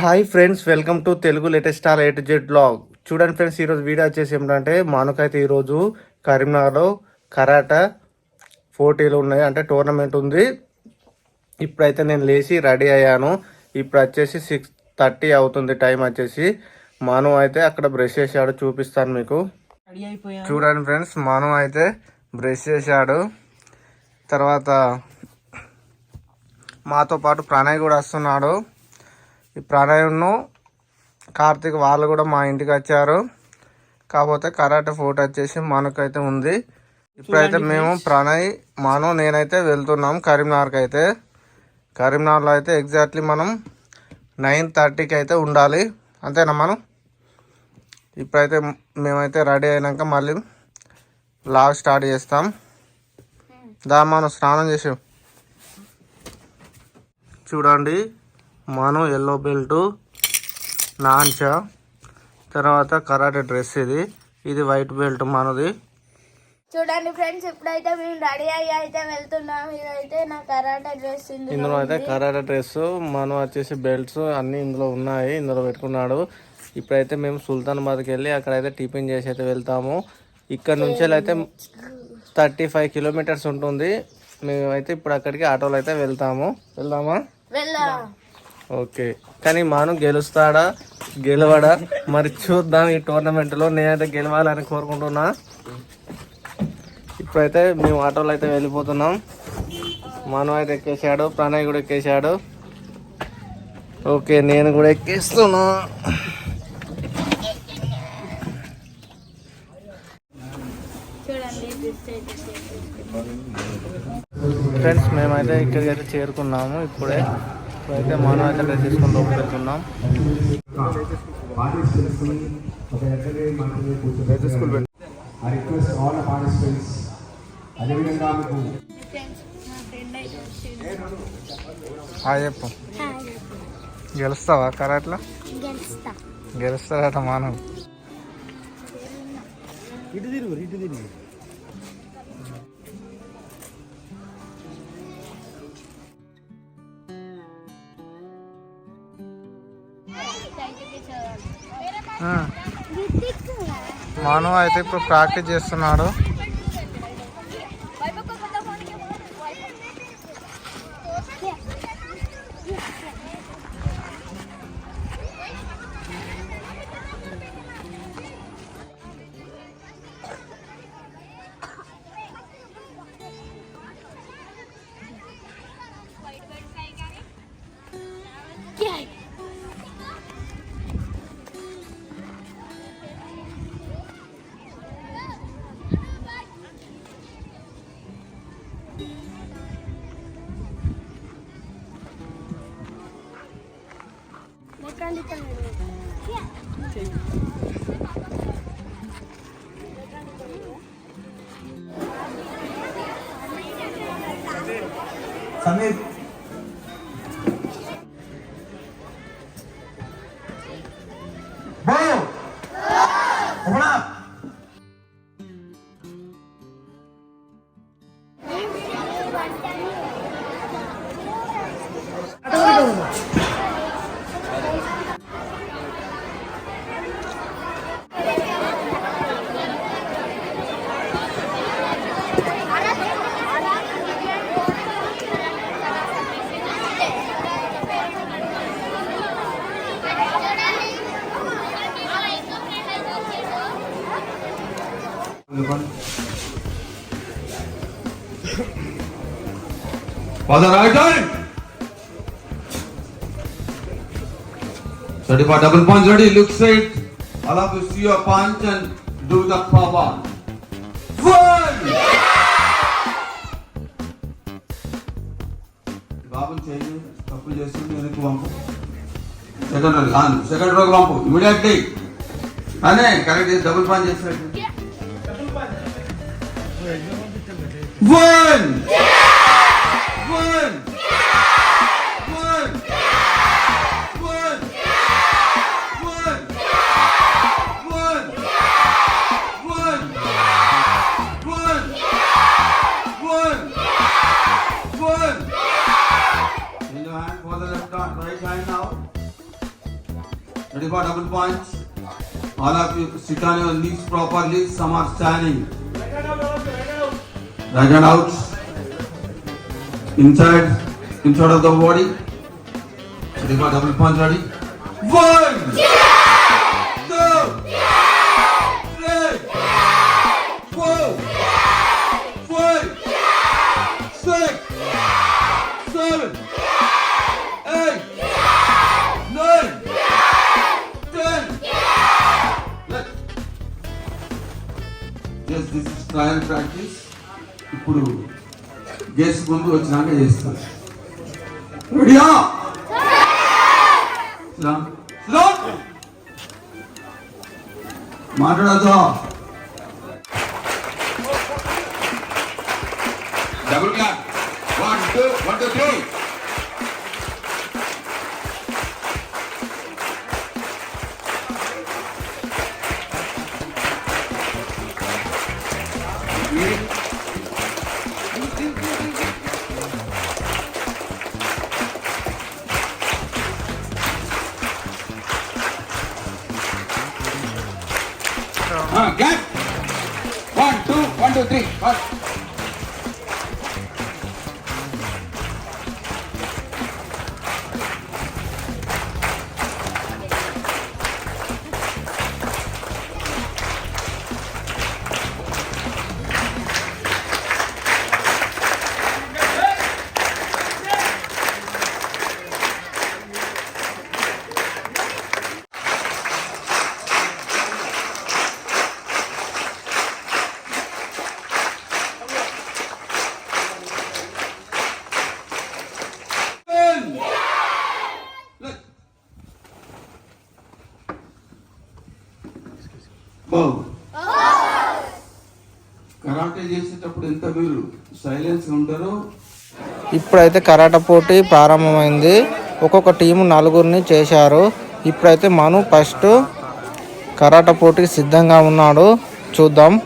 Hi friends welcome to Telugu latest star eight Z blog చూడండి friends ఈరోజు video వచ్చేసి ఏమిటంటే మానుకైతే ఈరోజు కరీంనగర్లో కరాటా పోటీలు ఉన్నాయి. అంటే టోర్నమెంట్ ఉంది. ఇప్పుడైతే నేను లేచి రెడీ అయ్యాను. ఇప్పుడు వచ్చేసి సిక్స్ థర్టీ అవుతుంది టైం వచ్చేసి. మాను అయితే అక్కడ బ్రష్ చేశాడు చూపిస్తాను మీకు. చూడండి ఫ్రెండ్స్ మాను అయితే బ్రష్ చేశాడు. తర్వాత మాతో పాటు ప్రణయ్ కూడా వస్తున్నాడు. ఈ ప్రణయ్ను కార్తీక్ వాళ్ళు కూడా మా ఇంటికి వచ్చారు. కాకపోతే కరాటే ఫోటో వచ్చేసి మనకైతే ఉంది. ఇప్పుడైతే మేము ప్రణయ్ మాను నేనైతే వెళ్తున్నాం కరీంనగర్కి అయితే. కరీంనగర్లో అయితే ఎగ్జాక్ట్లీ మనం నైన్ థర్టీకి అయితే ఉండాలి. అంతేనా మనం? ఇప్పుడైతే మేమైతే రెడీ అయినాక మళ్ళీ లాగ్ స్టార్ట్ చేస్తాం. దా మనం స్నానం చేసాం చూడండి. మనం ఎల్లో బెల్ట్ నాంచా తర్వాత కరాటే డ్రెస్ ఇది. ఇది వైట్ బెల్ట్ మనది. చూడండి ఫ్రెండ్స్ ఇప్పుడైతే మేము రెడీ అయ్యి అయితే వెళ్తున్నాం. ఇదైతే నా కరాటే డ్రెస్ ఇందులో అయితే కరాటే డ్రెస్ మనం వచ్చేసి బెల్ట్స్ అన్నీ ఇందులో ఉన్నాయి ఇందులో పెట్టుకున్నాడు. ఇప్పుడైతే మేము సుల్తానాబాద్కి వెళ్ళి అక్కడైతే టిఫిన్ చేసి అయితే వెళ్తాము. ఇక్కడ నుంచి అయితే థర్టీ ఫైవ్ కిలోమీటర్స్ ఉంటుంది. మేమైతే ఇప్పుడు అక్కడికి ఆటోలో అయితే వెళ్తాము. వెళ్దామా? వెళ్దాం. ఓకే. కానీ మాను గెలుస్తాడా? గెలవడా? మరి చూద్దాం ఈ టోర్నమెంట్లో నేనైతే గెలవాలని కోరుకుంటున్నా. ఇప్పుడైతే మేము ఆటోలో అయితే వెళ్ళిపోతున్నాం. మాను అయితే ఎక్కేసాడు ప్రణయ్ కూడా ఎక్కేసాడు ఓకే నేను కూడా ఎక్కేస్తున్నా. ఫ్రెండ్స్ మేమైతే ఇక్కడికి అయితే చేరుకున్నాము ఇప్పుడే. అయితే మానవాచరణ చేసుకొని లోపలికి వెళ్తున్నాం. గెలుస్తావా కరాట్లా? గెలుస్తారట మానవ్ ఇటు తిరుగు ఇటు తిరుగు. మానవ్ అయితే ఇప్పుడు ప్రాక్టీస్ చేస్తున్నాడు. Sameer For the right hand. Ready for double punch, ready, look straight. Allow to see your punch and do the power. One! బాబుని చేయి తప్పు చేస్తుంది వెనక్కి పంపు second rogue on second rogue pump immediately అనే కరెక్ట్ డబుల్ పంచ్ చేస్తాడు one One! One! One! Hand for the left hand, right hand now. Ready for double points? All of you sit on your knees properly, some are standing. Right hand out. Right hand out. Inside, inside of the body. So they got double punch ready. One! Yeah! Two! Three! Four! Five! Six! Seven! Eight! Nine! Ten! Let. Yes, this is trial practice. గేస్ ముందు వచ్చినాక చేస్తారు రెడీయా? మాట్లాడదా double clock one two one two three one two silence ఇప్పుడైతే karate పోటీ ప్రారంభమైంది. ఒక్కొక్క team నలుగురిని చేశారు. ఇప్పుడైతే మను ఫస్ట్ కరాట పోటీకి సిద్ధంగా ఉన్నాడు. చూద్దాం.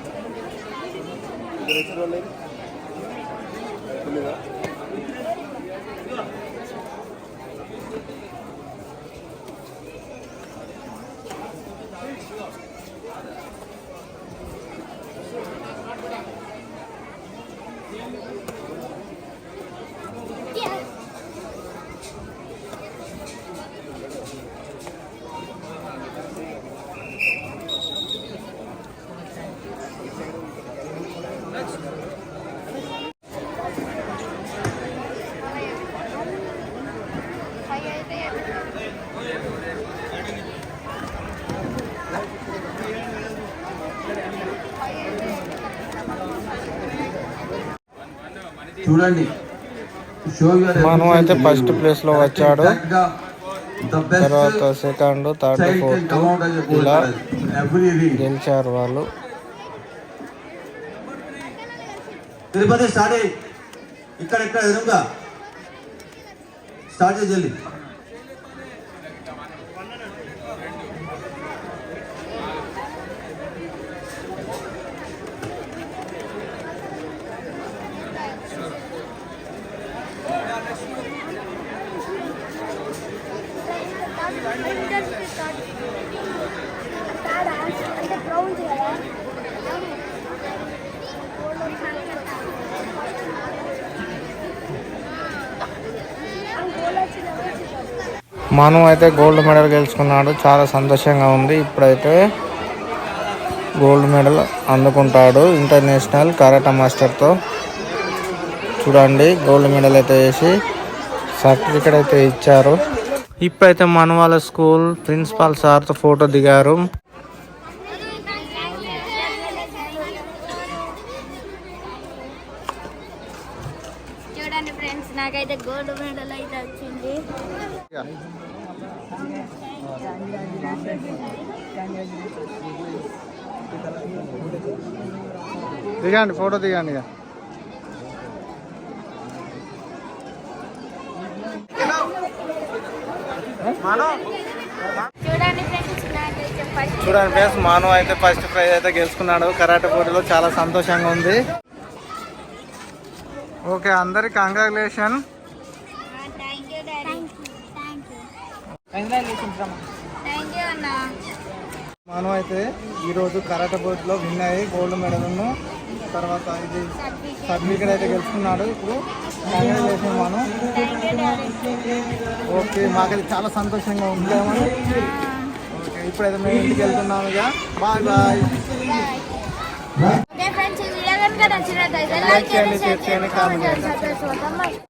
చూడండి. మను అయితే ఫస్ట్ ప్లేస్లో వచ్చాడు. తర్వాత సెకండ్ థర్డ్ ఫోర్త్ ఇలా గెలిచారు వాళ్ళు. తిరుపతి స్టార్ట్ ఇక్కడ ఇక్కడ ఎదురుగా. స్టార్ట్ చేయి మను అయితే గోల్డ్ మెడల్ గెలుచుకున్నాడు. చాలా సంతోషంగా ఉంది. ఇప్పుడైతే గోల్డ్ మెడల్ అందుకుంటాడు ఇంటర్నేషనల్ కరాటా మాస్టర్తో. చూడండి గోల్డ్ మెడల్ అయితే వేసి సర్టిఫికేట్ అయితే ఇచ్చారు. ఇప్పుడైతే మన వాళ్ళ స్కూల్ ప్రిన్సిపాల్ సార్తో ఫోటో దిగారు చూడండి నాకైతే గోల్డ్ మెడల్ అయితే వచ్చింది. దిగండి ఫోటో దిగండి ఇక. ఫ్రెండ్స్ చూడండి ఫ్రెండ్స్ మాను అయితే ఫస్ట్ ప్రైజ్ అయితే గెలుచుకున్నాడు. కరాటే పోటీలో చాలా సంతోషంగా ఉంది. ఓకే అందరికి కంగ్రాచులేషన్ మనం అయితే ఈరోజు కరాటే బోర్డులో విన్ అయ్యి గోల్డ్ మెడల్ను తర్వాత ఇది సర్టిఫికేట్ అయితే గెలుచుకున్నాడు. ఇప్పుడు కంగ్రాచులేషన్ మనం ఓకే మాకైతే చాలా సంతోషంగా ఉంటామని ఓకే ఇప్పుడైతే మేము ఇంటికి వెళ్తున్నాము ఇక. బాయ్ బాయ్ లైక్ చేయండి షేర్ చేయండి కామెంట్ చేయండి.